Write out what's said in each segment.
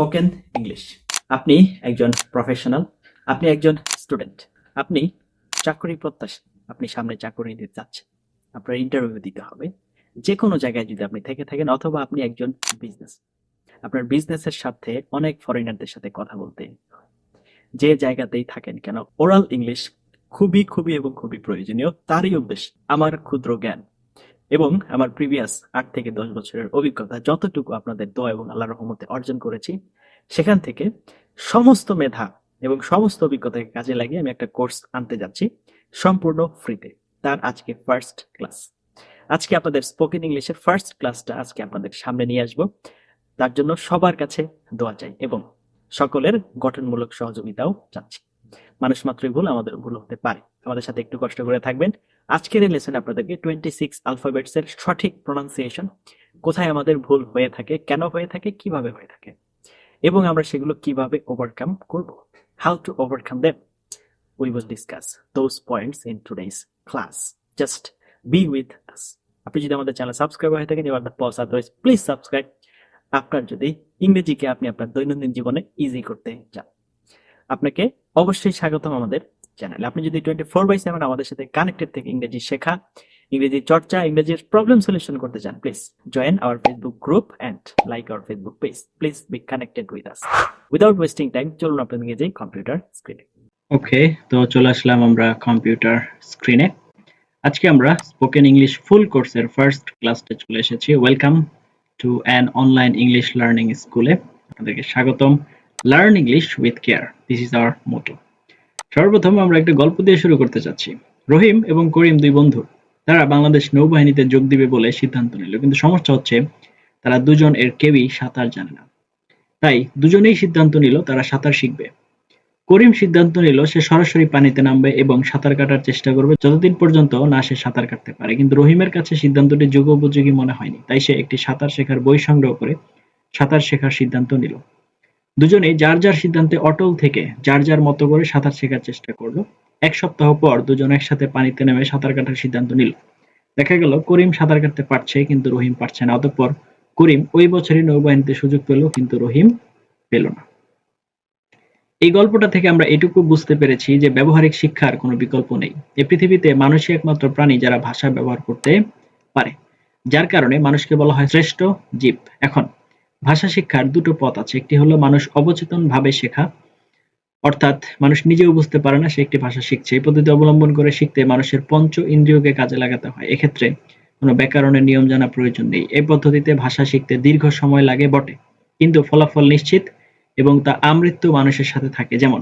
Spoken English আপনি একজন professional আপনি একজন স্টুডেন্ট আপনি চাকরি প্রত্যাশী, আপনি সামনে চাকরি দিতে চাচ্ছেন। আপনার ইন্টারভিউ দিতে হবে। যে কোনো জায়গায় যদি আপনি থেকে থাকেন অথবা আপনি একজন বিজনেস আপনার বিজনেসের সাথে অনেক ফরেনারদের সাথে কথা বলতে, যে জায়গাতেই থাকেন কেন ওরাল ইংলিশ খুবই খুবই এবং খুবই প্রয়োজনীয়। তারই উদ্দেশ্য আমার ক্ষুদ্র জ্ঞান এবং আমার প্রিভিয়াস আট থেকে দশ বছরের অভিজ্ঞতা, যতটুকু আপনাদের দোয়া এবং আল্লাহ রহমতে অর্জন করেছি, সেখান থেকে সমস্ত মেধা এবং সমস্ত অভিজ্ঞতাকে কাজে লাগিয়ে আমি একটা কোর্স আনতে যাচ্ছি সম্পূর্ণ ফ্রিতে তার আজকে ফার্স্ট ক্লাস আজকে আপনাদের স্পোকেন ইংলিশের ফার্স্ট ক্লাসটা আজকে আপনাদের সামনে নিয়ে আসব। তার জন্য সবার কাছে দোয়া চাই এবং সকলের গঠনমূলক সহযোগিতাও চাচ্ছি। মানুষ মাত্রই ভুল, আমাদের ভুল হতে পারে। আমাদের সাথে একটু কষ্ট করে থাকবেন। আজকের এই লেসনে আপনাদেরকে টোয়েন্টি সিক্স আলফাবেটস এর সঠিক প্রোনাউন্সিয়েশন কোথায় আমাদের ভুল হয়ে থাকে, কেন হয়ে থাকে, কীভাবে হয়ে থাকে এবং আমরা সেগুলো কীভাবে ওভারকাম করব how to overcome them we will discuss those points in today's class just be with us আপনি যদি আমাদের চ্যানেল সাবস্ক্রাইব হয়ে থাকেন, এবার পজ আদারওয়াইজ প্লিজ সাবস্ক্রাইব আপনার যদি ইংরেজিকে আপনি আপনার দৈনন্দিন জীবনে ইজি করতে চান, আপনাকে অবশ্যই স্বাগতম আমাদের চ্যানেলে আপনি যদি টোয়েন্টি ফোর বাই সেভেন আমাদের সাথে কানেক্টেড থেকে ইংরেজি শেখা, ইংরেজি চর্চা, ইংরেজির প্রবলেম সলিউশন করতে চান please join our Facebook group and like our Facebook page please be connected with us without wasting time চলুন আপনাদের যাই কম্পিউটার স্ক্রিনে ওকে তো চলে আসলাম আমরা কম্পিউটার স্ক্রিনে আজকে আমরা স্পোকেন ইংলিশ ফুল কোর্সের ফার্স্ট ক্লাসটা চলে এসেছি। Welcome to an online English learning স্কুলে আপনাদেরকে স্বাগতম। Learn English with care this is our motto সর্বপ্রথম আমরা একটা গল্প দিয়ে শুরু করতে চাচ্ছি। রহিম এবং করিম দুই বন্ধু, তারা বাংলাদেশ নৌবাহিনীতে যোগ দিবে বলে সিদ্ধান্ত নিল। কিন্তু সমস্যা হচ্ছে, তারা দুজন এর কেউই সাঁতার জানে না। তাই দুজনেই সিদ্ধান্ত নিল তারা সাঁতার শিখবে। করিম সিদ্ধান্ত নিল সে সরাসরি পানিতে নামবে এবং সাঁতার কাটার চেষ্টা করবে যতদিন পর্যন্ত না সে সাঁতার কাটতে পারে। কিন্তু রহিমের কাছে সিদ্ধান্তটি যুগোপযোগী মনে হয়নি, তাই সে একটি সাঁতার শেখার বই সংগ্রহ করে সাঁতার শেখার সিদ্ধান্ত নিল। দুজনেই যার যার সিদ্ধান্তে অটল থেকে যার যার মতো করে সাঁতার শেখার চেষ্টা করল। এক সপ্তাহ পর দুজন একসাথে পানিতে নেমে সাঁতার কাটার সিদ্ধান্ত নিল। দেখা গেল, করিম সাঁতার কাটতে পারছে কিন্তু রহিম পারছে না। অতঃপর করিম ওই বছরই নৌবাহিনীতে সুযোগ পেল কিন্তু রহিম পেল না। এই গল্পটা থেকে আমরা এটুকু বুঝতে পেরেছি যে ব্যবহারিক শিক্ষার কোনো বিকল্প নেই। এই পৃথিবীতে মানুষই একমাত্র প্রাণী যারা ভাষা ব্যবহার করতে পারে, যার কারণে মানুষকে বলা হয় শ্রেষ্ঠ জীব। এখন ভাষা শিক্ষার দুটো পথ আছে। একটি হলো মানুষ অবচেতন ভাবে শেখা, অর্থাৎ মানুষ নিজেও বুঝতে পারে না সে একটি ভাষা শিখছে। এই পদ্ধতি অবলম্বন করে শিখতে মানুষের পঞ্চ ইন্দ্রিয়কে কাজে লাগাতে হয়। এক্ষেত্রে কোনো ব্যাকরণের নিয়ম জানা প্রয়োজন নেই। এই পদ্ধতিতে ভাষা শিখতে দীর্ঘ সময় লাগে বটে, কিন্তু ফলাফল নিশ্চিত এবং তা আমৃত্যু মানুষের সাথে থাকে। যেমন,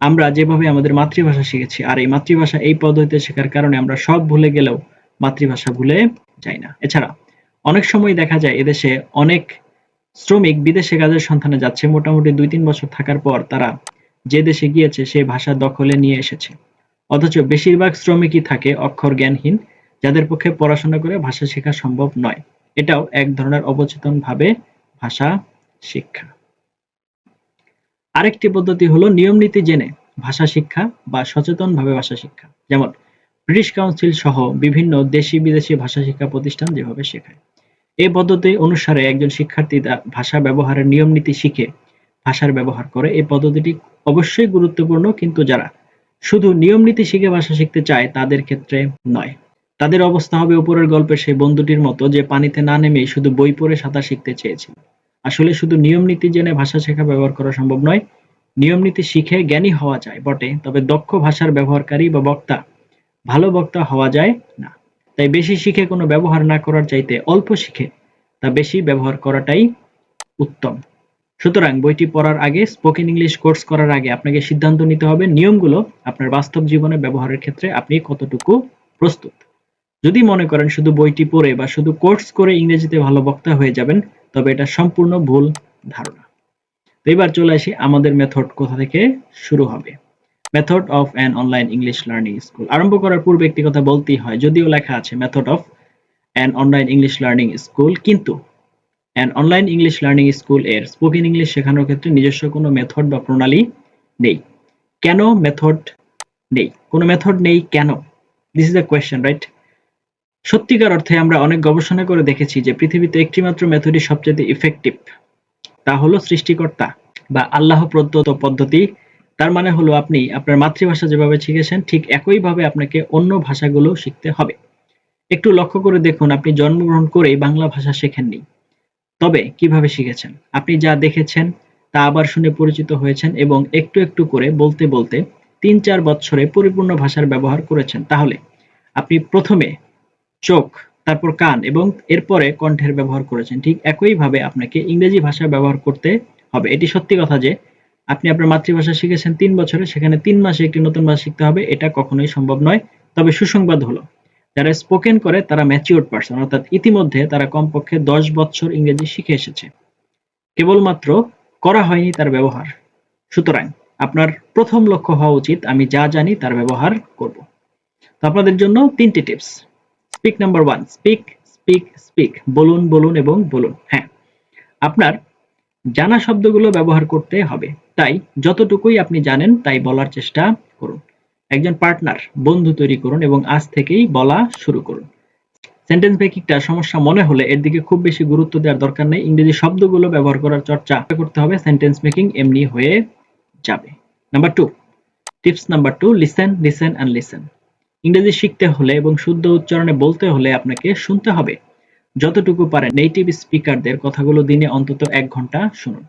আমরা যেভাবে আমাদের মাতৃভাষা শিখেছি, আর এই মাতৃভাষা এই পদ্ধতিতে শেখার কারণে আমরা সব ভুলে গেলেও মাতৃভাষা ভুলে যাই না। এছাড়া, অনেক সময় দেখা যায় এদেশে অনেক শ্রমিক বিদেশে কাজের সন্ধানে যাচ্ছে, মোটামুটি দুই তিন বছর থাকার পর তারা যে দেশে গিয়েছে সেই ভাষা দখলে নিয়ে এসেছে। অথচ বেশিরভাগ শ্রমিকই থাকে অক্ষর জ্ঞানহীন, যাদের পক্ষে পড়াশোনা করে ভাষা শেখা সম্ভব নয়। এটাও এক ধরনের অবচেতন ভাবে ভাষা শিক্ষা। আরেকটি পদ্ধতি হলো নিয়ম নীতি জেনে ভাষা শিক্ষা বা সচেতন ভাবে ভাষা শিক্ষা। যেমন ব্রিটিশ কাউন্সিল সহ বিভিন্ন দেশি বিদেশি ভাষা শিক্ষা প্রতিষ্ঠান যেভাবে শেখায়। এই পদ্ধতি অনুসারে একজন শিক্ষার্থী তার ভাষা ব্যবহারের নিয়ম নীতি শিখে ভাষার ব্যবহার করে। এই পদ্ধতিটি অবশ্যই গুরুত্বপূর্ণ, কিন্তু যারা শুধু নিয়ম নীতি শিখে ভাষা শিখতে চায়, তাদের ক্ষেত্রে নয়। তাদের অবস্থা হবে উপরের গল্পের সেই বন্ধুটির মতো যে পানিতে না নেমেই শুধু বই পড়ে সাঁতার শিখতে চেয়েছিল। আসলে শুধু নিয়ম নীতি জেনে ভাষা শেখা ব্যবহার করা সম্ভব নয়, নিয়ম নীতি শিখে জ্ঞানী হওয়া যায় বটে, তবে দক্ষ ভাষার ব্যবহারকারী বা বক্তা, ভালো বক্তা হওয়া যায় না। তাই বেশি শিখে কোনো ব্যবহার না করার চাইতে অল্প শিখে তা বেশি ব্যবহার করাটাই উত্তম। সুতরাং বইটি পড়ার আগে স্পোকেন ইংলিশ কোর্স করার আগে আপনাকে সিদ্ধান্ত নিতে হবে নিয়মগুলো আপনার বাস্তব জীবনে ব্যবহারের ক্ষেত্রে আপনি কতটুকু প্রস্তুত। যদি মনে করেন শুধু বইটি পড়ে বা শুধু কোর্স করে ইংরেজিতে ভালো বক্তা হয়ে যাবেন, তবে এটা সম্পূর্ণ ভুল ধারণা। তো এবার চলে আসি আমাদের মেথড কোথা থেকে শুরু হবে। Method of an online English learning school আরম্ভ করার পূর্বে একটি কথা বলতেই হয়, যদিও লেখা আছে method of an online English learning school কিন্তু অ্যান অনলাইন ইংলিশ লার্নিং স্কুলের স্পোকেন ইংলিশ শেখানোর ক্ষেত্রে নিজস্ব কোনো মেথড বা প্রণালী নেই। কেন মেথড নেই? কোনো মেথড নেই কেন? This is the question right সত্যিকার অর্থে আমরা অনেক গবেষণা করে দেখেছি যে পৃথিবীতে একটিমাত্র মেথডই সবচেয়ে ইফেক্টিভ তা হলো সৃষ্টিকর্তা বা আল্লাহ প্রদত্ত পদ্ধতি। তার মানে হলো আপনি আপনার মাতৃভাষা যেভাবে শিখেছেন, ঠিক একইভাবে আপনাকে অন্য ভাষাগুলো শিখতে হবে। একটু লক্ষ্য করে দেখুন, আপনি জন্মগ্রহণ করেই বাংলা ভাষা শেখেননি। তবে কীভাবে শিখেছেন? আপনি যা দেখেছেন, তা আবার শুনে পরিচিত হয়েছেন এবং একটু একটু করে বলতে বলতে তিন চার বছরে পরিপূর্ণ ভাষার ব্যবহার করেছেন। তাহলে আপনি প্রথমে চোখ, তারপর কান এবং এরপরে কণ্ঠের ব্যবহার করেছেন। ঠিক একইভাবে আপনাকে ইংরেজি ভাষা ব্যবহার করতে হবে। এটি সত্যি কথা যে আপনি আপনার মাতৃভাষা শিখেছেন তিন বছরে, সেখানে তিন মাসে একটি নতুন ভাষা শিখতে হবে। এটা কখনোই সম্ভব নয়। তবে সুসংবাদ হলো। যারা স্পোকেন করে তারা ম্যাচিওর পার্সন অর্থাৎ ইতিমধ্যে তারা কমপক্ষে দশ বছর ইংরেজি শিখে এসেছে। কেবলমাত্র করা হয়নি তার ব্যবহার। সুতরাং আপনার প্রথম লক্ষ্য হওয়া উচিত, আমি যা জানি তার ব্যবহার করব। তো আপনাদের জন্য তিনটি tips speak number one speak speak speak বলুন বলুন এবং বলুন। হ্যাঁ আপনার জানা শব্দগুলো ব্যবহার করতে হবে। তাই যতটুকুই আপনি জানেন তাই বলার চেষ্টা করুন। একজন পার্টনার বন্ধু তৈরি করুন এবং আজ থেকেই বলা শুরু করুন। সেন্টেন্স মেকিংটা সমস্যা মনে হলে এর দিকে খুব বেশি গুরুত্ব দেওয়ার দরকার নেই। ইংরেজি শব্দগুলো ব্যবহার করার চর্চা করতে হবে। সেন্টেন্স মেকিং এমনি হয়ে যাবে। Number two tips number two listen listen and listen ইংরেজি শিখতে হলে এবং শুদ্ধ উচ্চারণে বলতে হলে আপনাকে শুনতে হবে। যতটুকু পারেন নেটিভ স্পিকারদের কথাগুলো দিনে অন্তত এক ঘণ্টা শুনুন।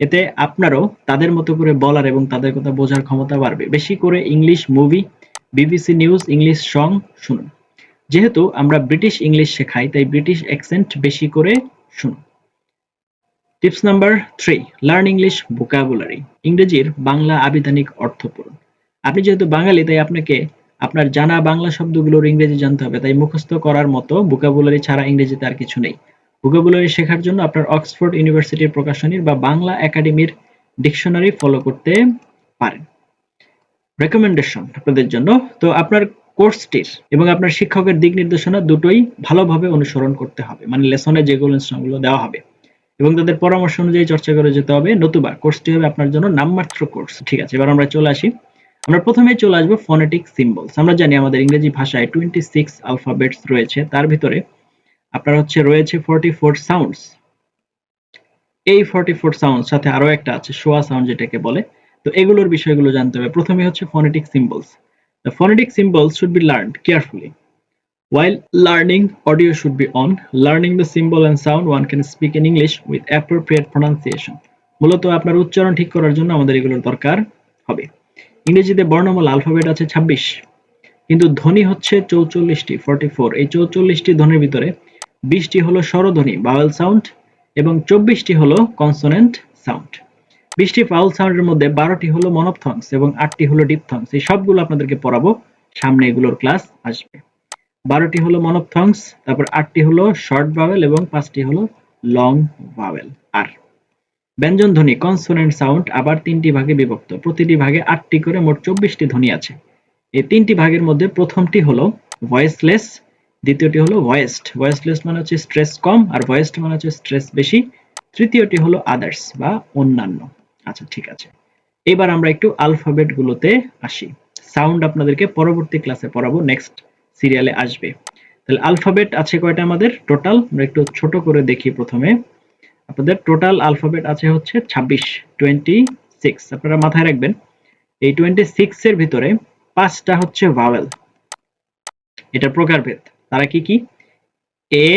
এতে আপনারও তাদের মতো করে বলার এবং তাদের কথা বোঝার ক্ষমতা বাড়বে। বেশি করে English movie, BBC news, English song শুনুন। যেহেতু আমরা ব্রিটিশ ইংলিশ শেখাই, তাই ব্রিটিশ অ্যাকসেন্ট বেশি করে শুনুন। Tips number three learn English vocabulary ইংরেজির বাংলা আবিধানিক অর্থ পড়ুন। আপনি যেহেতু বাঙালি, তাই আপনাকে আপনার জানা বাংলা শব্দগুলোর ইংরেজি জানতে হবে, তাই মুখস্থ করার মতো ভোকাবুলারি ছাড়া ইংরেজিতে আর কিছু নেই। ভোকাবুলারি শেখার জন্য আপনার অক্সফোর্ড ইউনিভার্সিটির প্রকাশনীর বা বাংলা একাডেমির ডিকশনারি ফলো করতে পারেন। রেকমেন্ডেশন আপনাদের জন্য। তো আপনার কোর্সটির এবং আপনার শিক্ষকের দিক নির্দেশনা দুটোই ভালোভাবে অনুসরণ করতে হবে। মানে লেসনে যেগুলো ইনস্ট্রাকশনগুলো দেওয়া হবে। এবং তাদের পরামর্শ অনুযায়ী চর্চা করে যেতে হবে। নতুবা কোর্সটি হবে আপনার জন্য নামমাত্র কোর্স। ঠিক আছে, এবার আমরা চলে আসি। আমরা প্রথমে চলে আসব ফনেটিক সিম্বলস আমরা জানি আমাদের ইংরেজি ভাষায় টোয়েন্টি সিক্স আলফাবেটস রয়েছে। তার ভিতরে আপনার হচ্ছে রয়েছে ফোরটি ফোর সাউন্ডস এই ফোরটি ফোর সাউন্ড সাথে আরও একটা আছে শোয়া সাউন্ড যেটাকে বলে। তো এগুলোর বিষয়গুলো জানতে হবে। প্রথমে হচ্ছে phonetic symbols The phonetic symbols should be learned carefully. While learning, audio should be on. Learning the symbol and sound, one can speak in English with appropriate pronunciation. মূলত আপনার উচ্চারণ ঠিক করার জন্য আমাদের এগুলোর দরকার হবে। ইংরেজিতে বর্ণমালা আলফাবেট আছে ছাব্বিশ। কিন্তু ধ্বনি হচ্ছে চৌচল্লিশটি ফর্টি ফোর এই চৌচল্লিশটি ধ্বনির ভিতরে বিশটি হলো স্বরধ্বনি বাওয়েল সাউন্ড এবং চব্বিশটি হলো কনসোনেন্ট সাউন্ড বিশটি ফাউল সাউন্ডের মধ্যে বারোটি হলো মনোপথংস এবং আটটি হলো ডিপথংস এই সবগুলো আপনাদেরকে পড়াবো। সামনে এগুলোর ক্লাস আসবে। বারোটি হলো মনোপথংস তারপর আটটি হলো শর্ট ভাওয়েল এবং পাঁচটি হলো লং ভাওয়েল আর ব্যঞ্জন ধ্বনি কনসোনেন্ট সাউন্ড আবার তিনটি ভাগে বিভক্ত। প্রতিটি ভাগে আটটি করে মোট চব্বিশটি ধ্বনি আছে। এই তিনটি ভাগের মধ্যে প্রথমটি হলো ভয়েসলেস দ্বিতীয়টি হলো ভয়েসড ভয়েসলেস মানে হচ্ছে স্ট্রেস কম আর ভয়েসড মানে হচ্ছে স্ট্রেস বেশি। তৃতীয়টি হলো আদার্স বা অন্যান্য। আচ্ছা ঠিক আছে। এবার আমরা একটু আলফাবেট গুলোতে আসি। সাউন্ড আপনাদেরকে পরবর্তী ক্লাসে পড়াবো নেক্সট সিরিয়ালে আসবে। তাহলে আলফাবেট আছে কয়টা আমাদের? টোটাল আমরা একটু ছোট করে দেখি প্রথমে। আপনাদের টোটাল আলফাবেট আছে হচ্ছে ছাব্বিশ টোয়েন্টি সিক্স আপনারা মাথায় রাখবেন, এই টোয়েন্টি সিক্স এর ভিতরে পাঁচটা হচ্ছে ভাওয়েল এটা প্রকারভেদ। তারা কি কি? এ,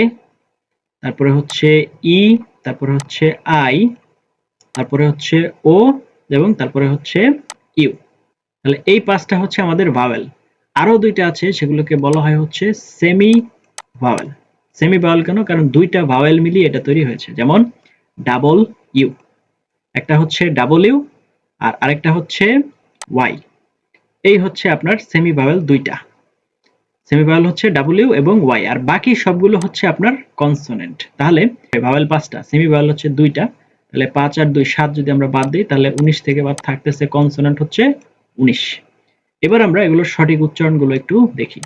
তারপরে হচ্ছে ই, তারপরে হচ্ছে আই, তারপরে হচ্ছে ও এবং তারপরে হচ্ছে ইউ। তাহলে এই পাঁচটা হচ্ছে আমাদের ভাওয়েল আরও দুইটা আছে, সেগুলোকে বলা হয় হচ্ছে সেমি ভাওয়েল সেমি ভাওয়েল কেন? কারণ দুইটা ভাওয়েল মিলিয়ে এটা তৈরি হয়েছে। যেমন ডাবল ইউ একটা হচ্ছে ডাবল ইউ আর আরেকটা হচ্ছে ওয়াই এই হচ্ছে আপনার সেমি ভাওয়েল দুইটা। সেমি ভাওয়েল হচ্ছে ডাব্লিউ এবং ওয়াই আর বাকি সবগুলো হচ্ছে আপনার কনসোনেন্ট তাহলে ভাওয়েল পাঁচটা সেমি ভাওয়েল হচ্ছে দুইটা, তাহলে পাঁচ আর দুই, সাত যদি আমরা বাদ দিই, তাহলে উনিশ থেকে বাদ থাকতেছে কনসোনেন্ট হচ্ছে উনিশ। এবার আমরা এগুলোর সঠিক উচ্চারণগুলো একটু দেখি।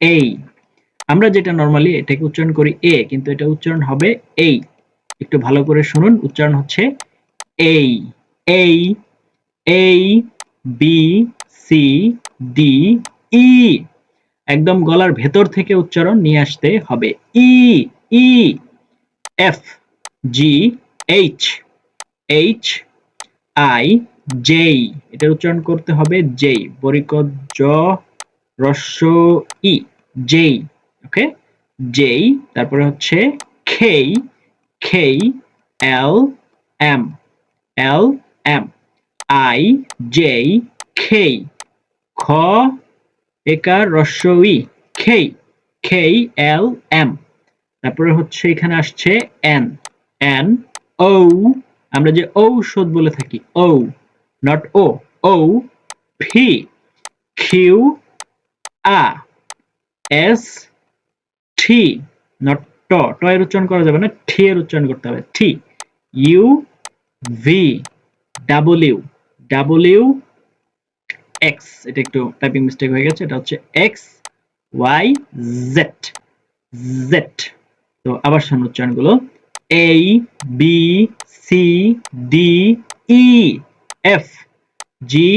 এই আমরা যেটা নর্মালি এটাকে উচ্চারণ করি এ কিন্তু এটা উচ্চারণ হবে এই একটু ভালো করে শুনুন, উচ্চারণ হচ্ছে এই এই এই বি সি ডি ই একদম গলার ভেতর থেকে উচ্চারণ নিয়ে আসতে হবে। E E, F, G, H H, I, J. এটার উচ্চারণ করতে হবে জেই। বরিকত জ, রস্য, ই, জেই। ওকে? জেই, তারপরে হচ্ছে K K, L, M L, M, I, J, K, খ একার রস্য ই খেই খেই, এল, এম। তারপরে হচ্ছে এখানে আসছে এন। এন ও আমরা যে ঔষধ বলে থাকি O not O O P Q, R, S, T not ট। ট এর উচ্চারণ করা যাবে না ঠি এর উচ্চারণ করতে হবে। T, U, V, W. W X এটা একটু টাইপিং মিস্টেক হয়ে গেছে, এটা হচ্ছে এক্স ওয়াই জেড জেড তো আবার শোন উচ্চারণগুলো A B C D E F G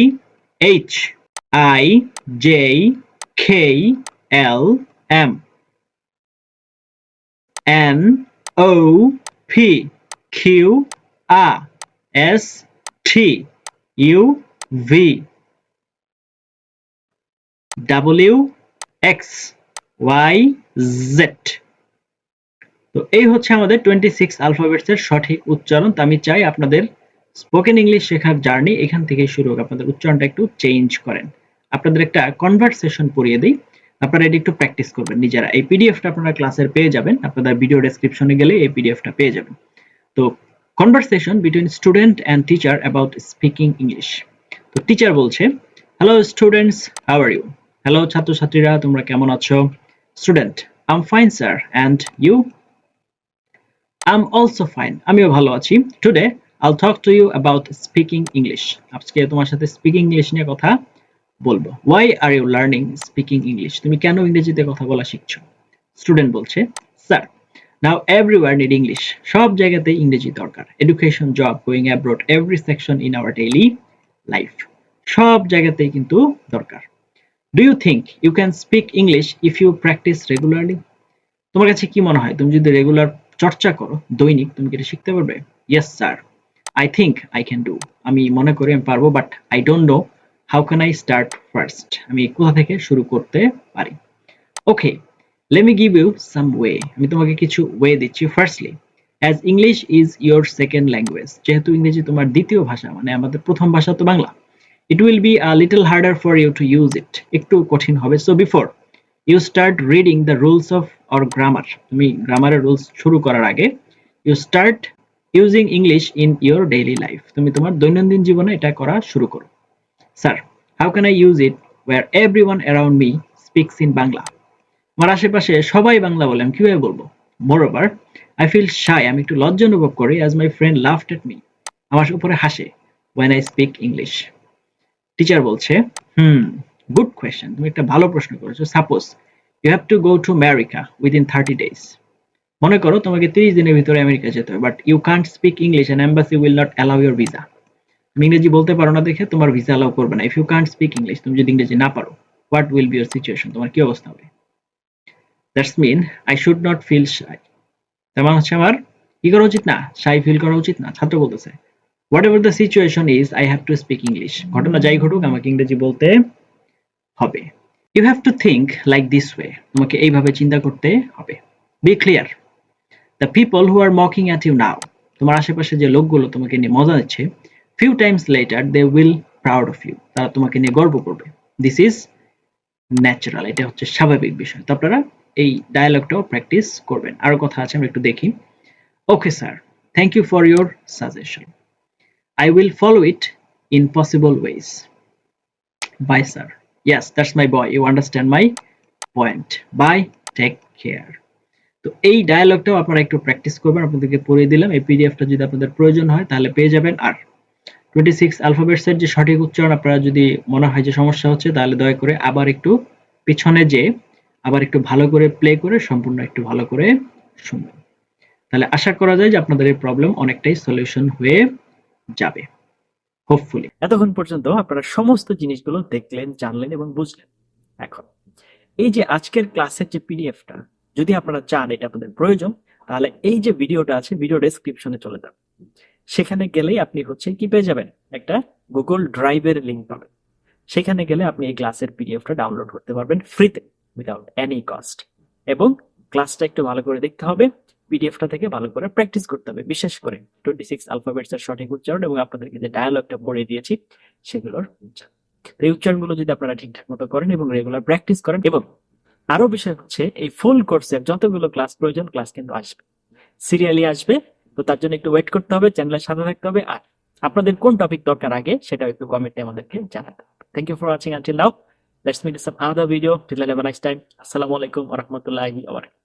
H I J K L M N O P Q R S T U V W X Y Z তো এই হচ্ছে আমাদের টোয়েন্টি সিক্স আলফাবেটস এর সঠিক উচ্চারণ। তো আমি চাই আপনাদের স্পোকেন ইংলিশ শেখার জার্নি এখান থেকে শুরু হোক। আপনাদের উচ্চারণটা একটু চেঞ্জ করেন। আপনাদের একটা কনভারসেশন পড়িয়ে দিই। আপনারা এটি একটু প্র্যাকটিস করবেন নিজেরা। এই পিডিএফটা আপনারা ক্লাসের পেয়ে যাবেন। আপনাদের ভিডিও ডেসক্রিপশনে গেলে এই পিডিএফটা পেয়ে যাবেন। তো conversation between student and teacher about speaking English তো টিচার বলছে hello students how are you hello ছাত্রছাত্রীরা, তোমরা কেমন আছো? Student I am fine sir and you I am also fine আমিও ভালো আছি। Today I'll talk to you about speaking English আজকে তোমার সাথে স্পিকিং ইংলিশ নিয়ে কথা বলব। Why are you learning speaking English তুমি কেন ইংরেজিতে কথা বলা শিখছো? স্টুডেন্ট বলছে sir now everywhere need English সব জায়গাতেই ইংরেজি দরকার। Education job going abroad every section in our daily life সব জায়গাতেই কিন্তু দরকার। Do you think you can speak English if you practise regularly তোমার কাছে কি মনে হয়? তুমি যদি রেগুলার চর্চা করো, দৈনিক, তুমি কি এটা শিখতে পারবে? Yes sir I think I can do আমি মনে করি আমি পারব but I don't know how can I start first আমি কোথা থেকে শুরু করতে পারি? Okay let me give you some way আমি তোমাকে কিছু ওয়ে দিচ্ছি. Firstly as English is your second language যেহেতু ইংরেজি তোমার দ্বিতীয় ভাষা মানে আমাদের প্রথম ভাষা তো Bangla. It will be a little harder for you to use it একটু কঠিন হবে। So before you start reading the rules of or grammar তুমি গ্রামারের রুলস শুরু করার আগে you start using English in your daily life তুমি তোমার দৈনন্দিন জীবনে এটা করা শুরু করো। Sir can I use it where everyone around me speaks in Bangla আমার আশেপাশে সবাই বাংলা বলে, আমি কীভাবে বলব? Moreover I feel shy আমি একটু লজ্জা অনুভব করি as my friend laughed at me আমার উপরে হাসে when I speak English teacher বলছে, হুম গুড কোয়েশ্চেন তুমি একটা ভালো প্রশ্ন করেছ। Suppose you have to go to America within thirty days মনে করো তোমাকে তিরিশ দিনের ভিতরে আমেরিকা যেতে হবে but you can't speak English and embassy will not allow your visa তুমি ইংরেজি বলতে পারো না দেখে তোমার ভিসা অ্যালাউ করবে না। If you can't speak English তুমি যদি ইংরেজি না পারো what will be your situation তোমার কি অবস্থা হবে? That's mean I should not feel shy তেমন হচ্ছে আমার কি করা উচিত না? শাই ফিল করা উচিত না। ছাত্র বলতেছে whatever the situation is I have to speak English ঘটনা যাই ঘটুক, আমাকে ইংরেজি বলতে হবে। You have to think like this way তোমাকে এইভাবে চিন্তা করতে হবে। Be clear the people who are mocking at you now তোমার আশেপাশে যে লোকগুলো তোমাকে নিয়ে মজা নিচ্ছে few times later they will proud of you তারা তোমাকে নিয়ে গর্ব করবে। দিস ইজ ন্যাচারাল এটা হচ্ছে স্বাভাবিক বিষয়। তো আপনারা এই ডায়ালগটাও প্র্যাকটিস করবেন। আরও কথা আছে, আমরা একটু দেখি। Okay sir thank you for your suggestion I will follow it in possible ways. Bye, sir. Yes, that's my boy. You understand my point. Bye. Take care. তো এই ডায়ালগটাও আপনারা একটু প্র্যাকটিস করবেন আপনাদেরকে পড়িয়ে দিলাম এই পিডিএফটা যদি আপনাদের প্রয়োজন হয় তাহলে পেয়ে যাবেন আর টোয়েন্টি সিক্স আলফাবেটসের যে সঠিক উচ্চারণ আপনারা যদি মনে হয় যে সমস্যা হচ্ছে তাহলে দয়া করে আবার একটু পিছনে যে আবার একটু ভালো করে প্লে করে সম্পূর্ণ একটু ভালো করে শুনবেন তাহলে আশা করা যায় যে আপনাদের এই প্রবলেম অনেকটাই সলিউশন হয়ে যাবে হোপফুলি এতক্ষণ পর্যন্ত আপনারা সমস্ত জিনিসগুলো দেখলেন, জানলেন এবং বুঝলেন। এখন, এই যে আজকের ক্লাসের যে পিডিএফটা যদি আপনারা চান এটা আপনাদের প্রয়োজন, তাহলে এই যে ভিডিওটা আছে ভিডিও ডেসক্রিপশনে চলে যান সেখানে গেলেই আপনি হচ্ছে কি পেয়ে যাবেন? একটা গুগল ড্রাইভের লিঙ্ক পাবেন। সেখানে গেলে আপনি এই ক্লাসের পিডিএফটা ডাউনলোড করতে পারবেন ফ্রিতে উইদাউট এনি কস্ট এবং ক্লাসটা একটু ভালো করে দেখতে হবে। পিডিএফটা থেকে ভালো করে প্র্যাকটিস করতে হবে। বিশেষ করে টোয়েন্টি সিক্স আলফাবেটস এর সঠিক উচ্চারণ এবং আপনাদেরকে যে ডায়ালগটা পড়ে দিয়েছি, সেগুলোর উচ্চারণ। এই উচ্চারণগুলো যদি আপনারা ঠিকঠাক মতো করেন এবং রেগুলার প্র্যাকটিস করেন এবং আরও বিষয় হচ্ছে, এই ফুল কোর্সের যতগুলো ক্লাস প্রয়োজন ক্লাস কিন্তু আসবে। সিরিয়ালি আসবে, তো তার জন্য একটু ওয়েট করতে হবে চ্যানেলের সাথে থাকতে হবে। আর আপনাদের কোন টপিক দরকার আগে, সেটাও একটু কমেন্টে আমাদেরকে জানাতে হবে। Thank you for watching until now let's meet some other video till have nice time আসসালামু আলাইকুম ওয়া রাহমাতুল্লাহি ওয়া বারাকাতুহু